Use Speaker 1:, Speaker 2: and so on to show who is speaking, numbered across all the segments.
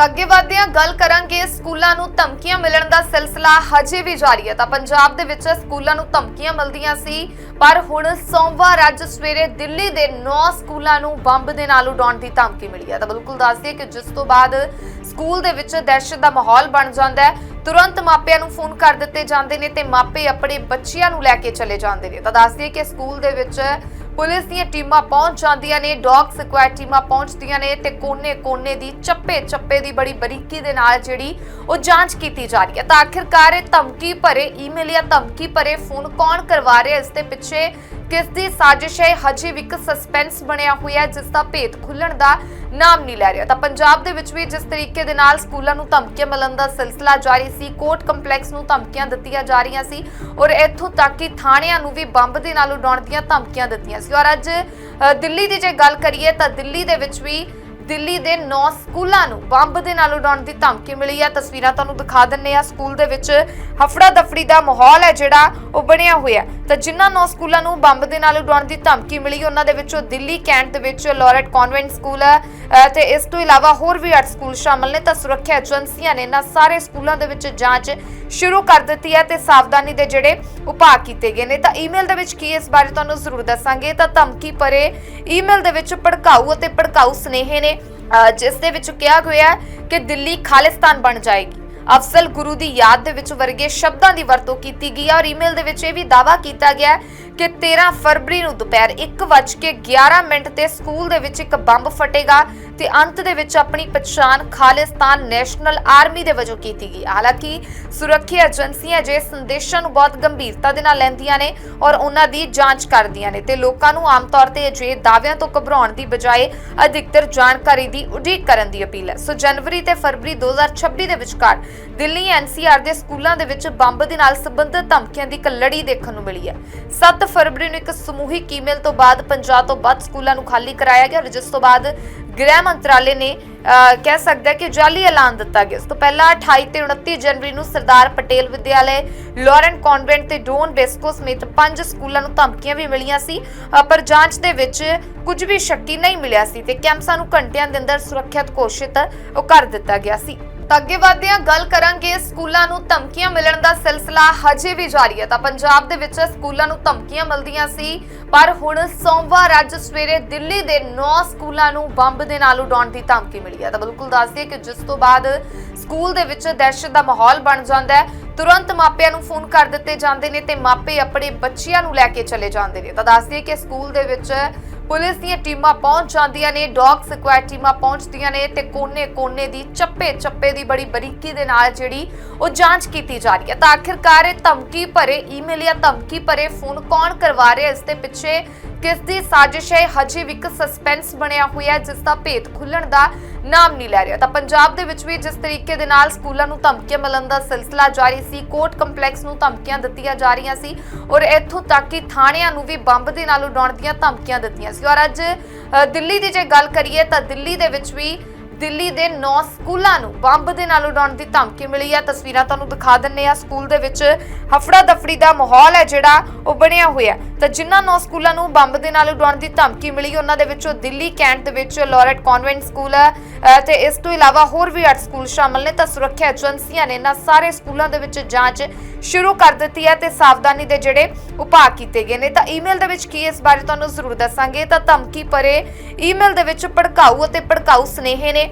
Speaker 1: ਤਾਂ ਅੱਗੇ ਵਧਦੇ ਹਾਂ ਗੱਲ ਕਰਾਂਗੇ ਸਕੂਲਾਂ ਨੂੰ ਧਮਕੀਆਂ ਮਿਲਣ ਦਾ ਸਿਲਸਿਲਾ ਹਜੇ ਵੀ ਜਾਰੀ ਹੈ। ਤਾਂ ਪੰਜਾਬ ਦੇ ਵਿੱਚ ਸਕੂਲਾਂ ਨੂੰ ਧਮਕੀਆਂ ਮਿਲਦੀਆਂ ਸੀ, ਪਰ ਹੁਣ ਸੋਮਵਾਰ ਅੱਜ ਸਵੇਰੇ ਦਿੱਲੀ ਦੇ 9 ਸਕੂਲਾਂ ਨੂੰ ਬੰਬ ਦੇ ਨਾਲ ਉਡਾਉਣ ਦੀ ਧਮਕੀ ਮਿਲੀ ਹੈ। ਤਾਂ ਬਿਲਕੁਲ ਦੱਸ ਕਿ ਜਿਸ ਤੋਂ ਬਾਅਦ ਸਕੂਲ ਦੇ ਵਿੱਚ ਦਹਿਸ਼ਤ ਦਾ ਮਾਹੌਲ ਬਣ ਜਾਂਦਾ ਹੈ। ਤੁਰੰਤ ਮਾਪਿਆਂ ਨੂੰ ਫੋਨ ਕਰ ਦਿੱਤੇ ਜਾਂਦੇ ਨੇ ਤੇ ਮਾਪੇ ਆਪਣੇ ਬੱਚਿਆਂ ਨੂੰ ਲੈ ਕੇ ਚਲੇ ਜਾਂਦੇ ਨੇ। ਤਾਂ ਦੱਸ ਦਈਏ ਕਿ ਸਕੂਲ ਦੇ ਵਿੱਚ ਪੁਲਿਸ ਦੀਆਂ ਟੀਮਾਂ ਪਹੁੰਚ ਜਾਂਦੀਆਂ ਨੇ, ਡੌਗ ਸਕੁਐਡ ਟੀਮਾਂ ਪਹੁੰਚਦੀਆਂ ਨੇ ਤੇ ਕੋਨੇ-ਕੋਨੇ ਦੀ, ਚੱਪੇ-ਚੱਪੇ ਦੀ ਬੜੀ ਬਰੀਕੀ ਦੇ ਨਾਲ ਜਿਹੜੀ ਉਹ ਜਾਂਚ ਕੀਤੀ ਜਾ ਰਹੀ ਹੈ। ਤਾਂ ਆਖਿਰਕਾਰ ਇਹ ਧਮਕੀ ਭਰੇ ਈਮੇਲ ਜਾਂ ਧਮਕੀ ਭਰੇ ਫੋਨ ਕੌਣ ਕਰਵਾ ਰਿਹਾ ਇਸ ਦੇ ਪਿੱਛੇ ਕਿਸ ਦੀ ਸਾਜ਼ਿਸ਼ ਹੈ? ਹਜੇ ਵੀ ਇੱਕ ਸਸਪੈਂਸ ਬਣਿਆ ਹੋਇਆ ਹੈ, ਜਿਸ ਦਾ ਭੇਤ ਖੁੱਲਣ ਦਾ ਨਾਮ ਨਹੀਂ ਲੈ ਰਿਹਾ। ਤਾਂ ਪੰਜਾਬ ਦੇ ਵਿੱਚ ਵੀ ਜਿਸ ਤਰੀਕੇ ਦੇ ਨਾਲ ਸਕੂਲਾਂ ਨੂੰ ਧਮਕੀਆਂ ਮਿਲਣ ਦਾ ਸਿਲਸਿਲਾ ਜਾਰੀ ਸੀ, ਕੋਰਟ ਕੰਪਲੈਕਸ ਨੂੰ ਧਮਕੀਆਂ ਦਿੱਤੀਆਂ ਜਾ ਰਹੀਆਂ ਸੀ ਔਰ ਇੱਥੋਂ ਤੱਕ ਕਿ ਥਾਣਿਆਂ ਨੂੰ ਵੀ ਬੰਬ ਦੇ ਨਾਲ ਉਡਾਉਣ ਦੀਆਂ ਧਮਕੀਆਂ ਦਿੱਤੀਆਂ ਸੀ। ਔਰ ਅੱਜ ਦਿੱਲੀ ਦੀ ਜੇ ਗੱਲ ਕਰੀਏ ਤਾਂ ਦਿੱਲੀ ਦੇ ਵਿੱਚ ਵੀ ਦਿੱਲੀ ਦੇ 9 ਸਕੂਲਾਂ ਨੂੰ ਬੰਬ ਦੇ ਨਾਲ ਉਡਾਉਣ ਦੀ ਧਮਕੀ ਮਿਲੀ ਹੈ। ਤਸਵੀਰਾਂ ਤੁਹਾਨੂੰ ਦਿਖਾ ਦਿੰਨੇ ਆ ਸਕੂਲ ਦੇ ਵਿੱਚ ਹਫੜਾ ਦਫੜੀ ਦਾ ਮਾਹੌਲ ਹੈ ਜਿਹੜਾ ਉਹ ਬਣਿਆ ਹੋਇਆ ਹੈ। ਤਾਂ ਜਿਨ੍ਹਾਂ 9 ਸਕੂਲਾਂ ਨੂੰ ਬੰਬ ਦੇ ਨਾਲ ਉਡਾਉਣ ਦੀ ਧਮਕੀ ਮਿਲੀ, ਉਹਨਾਂ ਦੇ ਵਿੱਚੋਂ ਦਿੱਲੀ ਕੈਂਟ ਦੇ ਵਿੱਚ ਲੋਰਟ ਕਨਵੈਂਟ ਸਕੂਲ ਹੈ ਤੇ ਇਸ ਤੋਂ ਇਲਾਵਾ ਹੋਰ ਵੀ 8 ਸਕੂਲ ਸ਼ਾਮਲ ਨੇ। ਤਾਂ ਸੁਰੱਖਿਆ ਏਜੰਸੀਆਂ ਨੇ ਇਹਨਾਂ ਸਾਰੇ ਸਕੂਲਾਂ ਦੇ ਵਿੱਚ ਜਾਂਚ ਸ਼ੁਰੂ ਕਰ ਦਿੱਤੀ ਹੈ ਤੇ ਸਾਵਧਾਨੀ ਦੇ ਜਿਹੜੇ ਉਪਾਅ ਕੀਤੇ ਗਏ ਨੇ। ਤਾਂ ਈਮੇਲ ਦੇ ਵਿੱਚ ਕੀ ਇਸ ਬਾਰੇ ਤੁਹਾਨੂੰ ਜ਼ਰੂਰ ਦੱਸਾਂਗੇ। ਤਾਂ ਧਮਕੀ ਭਰੇ ਈਮੇਲ ਦੇ ਵਿੱਚ ਭੜਕਾਊ ਅਤੇ ਭੜਕਾਊ ਸੁਨੇਹੇ ਨੇ। ਜਿਸ ਦੇ ਵਿੱਚ ਕਿਹਾ ਗਿਆ ਕਿ ਦਿੱਲੀ ਖਾਲਿਸਤਾਨ ਬਣ ਜਾਏਗੀ। ਅਫਸਲ ਗੁਰੂ ਦੀ ਯਾਦ ਦੇ ਵਿੱਚ ਵਰਗੇ ਸ਼ਬਦਾਂ ਦੀ ਵਰਤੋਂ ਕੀਤੀ ਗਈ ਹੈ ਔਰ ਈਮੇਲ ਦੇ ਵਿੱਚ ਇਹ ਵੀ ਦਾਅਵਾ ਕੀਤਾ ਗਿਆ ਕਿ 13 ਫਰਵਰੀ ਨੂੰ ਦੁਪਹਿਰ 1:11 ਮਿੰਟ ਤੇ ਸਕੂਲ ਦੇ ਵਿੱਚ ਇੱਕ ਬੰਬ ਫਟੇਗਾ ਤੇ ਅੰਤ ਦੇ ਵਿੱਚ ਆਪਣੀ ਪਛਾਣ ਖਾਲਿਸਤਾਨ ਨੈਸ਼ਨਲ ਆਰਮੀ ਦੇ ਵਜੋਂ ਕੀਤੀ ਗਈ। ਹਾਲਾਂਕਿ ਸੁਰੱਖਿਆ ਏਜੰਸੀਆਂ ਜੇ ਸੰਦੇਸ਼ਾਂ ਨੂੰ ਬਹੁਤ ਗੰਭੀਰਤਾ ਦੇ ਨਾਲ ਲੈਂਦੀਆਂ ਨੇ ਔਰ ਉਹਨਾਂ ਦੀ ਜਾਂਚ ਕਰਦੀਆਂ ਨੇ ਤੇ ਲੋਕਾਂ ਨੂੰ ਆਮ ਤੌਰ ਤੇ ਅਜਿਹੇ ਦਾਅਵਿਆਂ ਤੋਂ ਘਬਰਾਉਣ ਦੀ ਬਜਾਏ ਅਧਿਕਤਰ ਜਾਣਕਾਰੀ ਦੀ ਉਡੀਕ ਕਰਨ ਦੀ ਅਪੀਲ ਹੈ। ਸੋ ਜਨਵਰੀ ਤੇ ਫਰਵਰੀ 2026 ਦੇ ਵਿਚਕਾਰ ਦਿੱਲੀ ਐਨਸੀਆਰ ਦੇ ਸਕੂਲਾਂ ਦੇ ਵਿੱਚ ਬੰਬ ਦੇ ਨਾਲ ਸੰਬੰਧਿਤ ਧਮਕੀਆਂ ਦੀ ਇੱਕ ਲੜੀ ਦੇਖਣ ਨੂੰ ਮਿਲੀ ਹੈ। 7 ਫਰਵਰੀ ਨੂੰ ਇੱਕ ਸਮੂਹਿਕ ਈਮੇਲ ਤੋਂ ਬਾਅਦ 50 ਤੋਂ ਵੱਧ ਸਕੂਲਾਂ ਨੂੰ ਖਾਲੀ ਕਰਾਇਆ ਗਿਆ ਜਿਸ ਤੋਂ ਬਾਅਦ ਗ੍ਰਹਿ ਮੰਤਰਾਲੇ ਨੇ ਕਹਿ ਸਕਦਾ ਕਿ ਜਾਲੀ ਐਲਾਨ ਦਿੱਤਾ ਗਿਆ। ਇਸ ਤੋਂ ਪਹਿਲਾਂ 28 ਤੇ 29 ਜਨਵਰੀ ਨੂੰ ਸਰਦਾਰ ਪਟੇਲ ਵਿਦਿਆਲੇ ਲਾਰੈਂਟ ਕਨਵੈਂਟ ਤੇ ਡੋਨ ਬੈਸਕੋ ਸਮੇਤ ਪੰਜ ਸਕੂਲਾਂ ਨੂੰ ਧਮਕੀਆਂ ਵੀ ਮਿਲੀਆਂ ਸੀ ਪਰ ਜਾਂਚ ਦੇ ਵਿੱਚ ਕੁਝ ਵੀ ਸ਼ੱਕੀ ਨਹੀਂ ਮਿਲਿਆ ਸੀ ਤੇ ਕੈਂਪਸਾਂ ਨੂੰ ਘੰਟਿਆਂ ਦੇ ਅੰਦਰ ਸੁਰੱਖਿਅਤ ਘੋਸ਼ਿਤ ਉਹ ਕਰ ਦਿੱਤਾ ਗਿਆ ਸੀ। ਤਾਂ ਅੱਗੇ ਵਧਦੇ ਹਾਂ ਗੱਲ ਕਰਾਂਗੇ ਸਕੂਲਾਂ ਨੂੰ ਧਮਕੀਆਂ ਮਿਲਣ ਦਾ ਸਿਲਸਿਲਾ ਹਜੇ ਵੀ ਜਾਰੀ ਹੈ। ਤਾਂ ਪੰਜਾਬ ਦੇ ਵਿੱਚ ਸਕੂਲਾਂ ਨੂੰ ਧਮਕੀਆਂ ਮਿਲਦੀਆਂ ਸੀ, ਪਰ ਹੁਣ ਸੋਮਵਾਰ ਅੱਜ ਸਵੇਰੇ ਦਿੱਲੀ ਦੇ 9 ਸਕੂਲਾਂ ਨੂੰ ਬੰਬ ਦੇ ਨਾਲ ਉਡਾਉਣ ਦੀ ਧਮਕੀ ਮਿਲੀ ਹੈ। ਤਾਂ ਬਿਲਕੁਲ ਦੱਸ ਦਈਏ ਕਿ ਜਿਸ ਤੋਂ ਬਾਅਦ ਸਕੂਲ ਦੇ ਵਿੱਚ ਦਹਿਸ਼ਤ ਦਾ ਮਾਹੌਲ ਬਣ ਜਾਂਦਾ ਹੈ ਤੁਰੰਤ ਮਾਪਿਆਂ ਨੂੰ ਫੋਨ ਕਰ ਦਿੱਤੇ ਜਾਂਦੇ ਨੇ ਤੇ ਮਾਪੇ ਆਪਣੇ ਬੱਚਿਆਂ ਨੂੰ ਲੈ ਕੇ ਚਲੇ ਜਾਂਦੇ ਨੇ। ਤਾਂ ਦੱਸ ਕਿ ਸਕੂਲ ਦੇ ਵਿੱਚ ਪੁਲਿਸ ਦੀਆਂ ਟੀਮਾਂ ਪਹੁੰਚ ਜਾਂਦੀਆਂ ਨੇ, ਡੌਗ ਸਕੁਐਡ ਟੀਮਾਂ ਪਹੁੰਚਦੀਆਂ ਨੇ ਤੇ ਕੋਨੇ-ਕੋਨੇ ਦੀ, ਚੱਪੇ-ਚੱਪੇ ਦੀ ਬੜੀ ਬਰੀਕੀ ਦੇ ਨਾਲ ਜਿਹੜੀ ਉਹ ਜਾਂਚ ਕੀਤੀ ਜਾ ਰਹੀ ਹੈ। ਤਾਂ ਆਖਿਰਕਾਰ ਇਹ ਧਮਕੀ ਭਰੇ ਈਮੇਲ ਜਾਂ ਧਮਕੀ ਭਰੇ ਫੋਨ ਕੌਣ ਕਰਵਾ ਰਿਹਾ ਇਸ ਦੇ ਪਿੱਛੇ ਕਿਸ ਦੀ ਸਾਜ਼ਿਸ਼ ਹੈ? ਹਜੇ ਵੀ ਇੱਕ ਸਸਪੈਂਸ ਬਣਿਆ ਹੋਇਆ ਹੈ, ਜਿਸ ਦਾ ਭੇਤ ਖੁੱਲਣ ਦਾ ਨਾਮ ਨਹੀਂ ਲੈ ਰਿਹਾ। ਤਾਂ ਪੰਜਾਬ ਦੇ ਵਿੱਚ ਵੀ ਜਿਸ ਤਰੀਕੇ ਦੇ ਨਾਲ ਸਕੂਲਾਂ ਨੂੰ ਧਮਕੀਆਂ ਮਿਲਣ ਦਾ ਸਿਲਸਿਲਾ ਜਾਰੀ ਸੀ, ਕੋਰਟ ਕੰਪਲੈਕਸ ਨੂੰ ਧਮਕੀਆਂ ਦਿੱਤੀਆਂ ਜਾ ਰਹੀਆਂ ਸੀ ਔਰ ਇੱਥੋਂ ਤੱਕ ਕਿ ਥਾਣਿਆਂ ਨੂੰ ਵੀ ਬੰਬ ਦੇ ਨਾਲ ਉਡਾਉਣ ਦੀਆਂ ਧਮਕੀਆਂ ਦਿੱਤੀਆਂ ਸੀ। ਔਰ ਅੱਜ ਦਿੱਲੀ ਦੀ ਜੇ ਗੱਲ ਕਰੀਏ ਤਾਂ ਦਿੱਲੀ ਦੇ ਵਿੱਚ ਵੀ ਦਿੱਲੀ ਦੇ 9 ਸਕੂਲਾਂ ਨੂੰ ਬੰਬ ਦੇ ਨਾਲ ਉਡਾਉਣ ਦੀ ਧਮਕੀ ਮਿਲੀ ਹੈ। ਤਸਵੀਰਾਂ ਤੁਹਾਨੂੰ ਦਿਖਾ ਦਿੰਨੇ ਆ ਸਕੂਲ ਦੇ ਵਿੱਚ ਹਫੜਾ ਦਫੜੀ ਦਾ ਮਾਹੌਲ ਹੈ ਜਿਹੜਾ ਉਹ ਬਣਿਆ ਹੋਇਆ ਤਾਂ ਜਿਨ੍ਹਾਂ 9 ਸਕੂਲਾਂ ਨੂੰ ਬੰਬ ਦੇ ਨਾਲ ਉਡਾਉਣ ਦੀ ਧਮਕੀ ਮਿਲੀ, ਉਹਨਾਂ ਦੇ ਵਿੱਚੋਂ ਦਿੱਲੀ ਕੈਂਟ ਦੇ ਵਿੱਚ ਲੋਰਟ ਕਨਵੈਂਟ ਸਕੂਲ ਹੈ ਤੇ ਇਸ ਤੋਂ ਇਲਾਵਾ ਹੋਰ ਵੀ 8 ਸਕੂਲ ਸ਼ਾਮਲ ਨੇ। ਤਾਂ ਸੁਰੱਖਿਆ ਏਜੰਸੀਆਂ ਨੇ ਇਹਨਾਂ ਸਾਰੇ ਸਕੂਲਾਂ ਦੇ ਵਿੱਚ ਜਾਂਚ ਸ਼ੁਰੂ ਕਰ ਦਿੱਤੀ ਹੈ ਤੇ ਸਾਵਧਾਨੀ ਦੇ ਜਿਹੜੇ ਉਪਾਅ ਕੀਤੇ ਗਏ ਨੇ। ਤਾਂ ਈਮੇਲ ਦੇ ਵਿੱਚ ਕੀ ਇਸ ਬਾਰੇ ਤੁਹਾਨੂੰ ਜ਼ਰੂਰ ਦੱਸਾਂਗੇ। ਤਾਂ ਧਮਕੀ ਭਰੇ ਈਮੇਲ ਦੇ ਵਿੱਚ ਭੜਕਾਊ ਅਤੇ ਭੜਕਾਊ ਸੁਨੇਹੇ ਨੇ।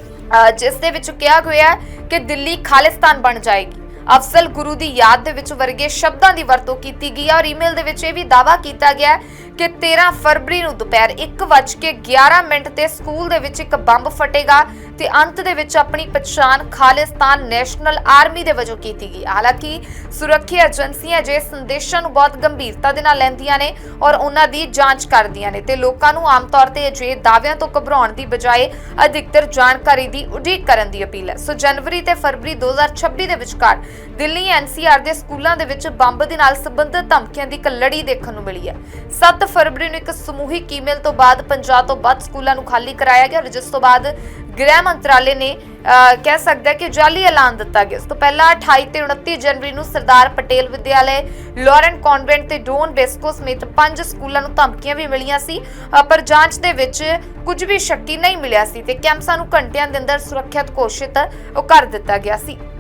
Speaker 1: ਜਿਸ ਦੇ ਵਿੱਚ ਕਿਹਾ ਗਿਆ ਕਿ ਦਿੱਲੀ ਖਾਲਿਸਤਾਨ ਬਣ ਜਾਏਗੀ। ਅਫਸਲ ਗੁਰੂ ਦੀ ਯਾਦ ਦੇ ਵਿੱਚ ਵਰਗੇ ਸ਼ਬਦਾਂ ਦੀ ਵਰਤੋਂ ਕੀਤੀ ਗਈ ਹੈ ਔਰ ਈਮੇਲ ਦੇ ਵਿੱਚ ਇਹ ਵੀ ਦਾਅਵਾ ਕੀਤਾ ਗਿਆ ਹੈ ਕਿ 13 ਫਰਵਰੀ ਨੂੰ ਦੁਪਹਿਰ 1:11 ਮਿੰਟ ਤੇ ਸਕੂਲ ਦੇ ਵਿੱਚ ਇੱਕ ਬੰਬ ਫਟੇਗਾ ਤੇ ਅੰਤ ਦੇ ਵਿੱਚ ਆਪਣੀ ਪਛਾਣ ਖਾਲਿਸਤਾਨ ਨੈਸ਼ਨਲ ਆਰਮੀ ਦੇ ਵਜੋਂ ਕੀਤੀ ਗਈ। ਹਾਲਾਂਕਿ ਸੁਰੱਖਿਆ ਏਜੰਸੀਆਂ ਜੇ ਸੰਦੇਸ਼ਾਂ ਨੂੰ ਬਹੁਤ ਗੰਭੀਰਤਾ ਦੇ ਨਾਲ ਲੈਂਦੀਆਂ ਨੇ ਔਰ ਉਹਨਾਂ ਦੀ ਜਾਂਚ ਕਰਦੀਆਂ ਨੇ ਤੇ ਲੋਕਾਂ ਨੂੰ ਆਮ ਤੌਰ ਤੇ ਅਜਿਹੇ ਦਾਅਵਿਆਂ ਤੋਂ ਘਬਰਾਉਣ ਦੀ ਬਜਾਏ ਅਧਿਕਤਰ ਜਾਣਕਾਰੀ ਦੀ ਉਡੀਕ ਕਰਨ ਦੀ ਅਪੀਲ ਹੈ। ਸੋ ਜਨਵਰੀ ਤੇ ਫਰਵਰੀ 2026 ਦੇ ਵਿਚਕਾਰ ਦਿੱਲੀ ਐਨਸੀਆਰ ਦੇ ਸਕੂਲਾਂ ਦੇ ਵਿੱਚ ਬੰਬ ਦੇ ਨਾਲ ਸੰਬੰਧਿਤ ਧਮਕੀਆਂ ਦੀ ਇੱਕ ਲੜੀ ਦੇਖਣ ਨੂੰ ਮਿਲੀ ਹੈ। 7 ਫਰਵਰੀ ਨੂੰ ਇੱਕ ਸਮੂਹਿਕ ਈਮੇਲ ਤੋਂ ਬਾਅਦ 50 ਤੋਂ ਵੱਧ ਸਕੂਲਾਂ ਨੂੰ ਖਾਲੀ ਕਰਾਇਆ ਗਿਆ ਜਿਸ ਤੋਂ ਬਾਅਦ ਗ੍ਰਹਿ ਮੰਤਰਾਲੇ ਨੇ ਕਹਿ ਸਕਦਾ ਕਿ ਜਾਲੀ ਐਲਾਨ ਦਿੱਤਾ ਗਿਆ। ਇਸ ਤੋਂ ਪਹਿਲਾਂ 28 ਤੇ 29 ਜਨਵਰੀ ਨੂੰ ਸਰਦਾਰ ਪਟੇਲ ਵਿਦਿਆਲੇ, ਲੋਰੈਂਟ ਕਨਵੈਂਟ ਤੇ ਡੋਨ ਬੇਸਕੋ ਸਮੇਤ ਪੰਜ ਸਕੂਲਾਂ ਨੂੰ ਧਮਕੀਆਂ ਵੀ ਮਿਲੀਆਂ ਸੀ ਪਰ ਜਾਂਚ ਦੇ ਵਿੱਚ ਕੁਝ ਵੀ ਸ਼ੱਕੀ ਨਹੀਂ ਮਿਲਿਆ ਸੀ ਤੇ ਕੈਂਪਸਾਂ ਨੂੰ ਘੰਟਿਆਂ ਦੇ ਅੰਦਰ ਸੁਰੱਖਿਅਤ ਘੋਸ਼ਿਤ ਕਰ ਦਿੱਤਾ ਗਿਆ ਸੀ।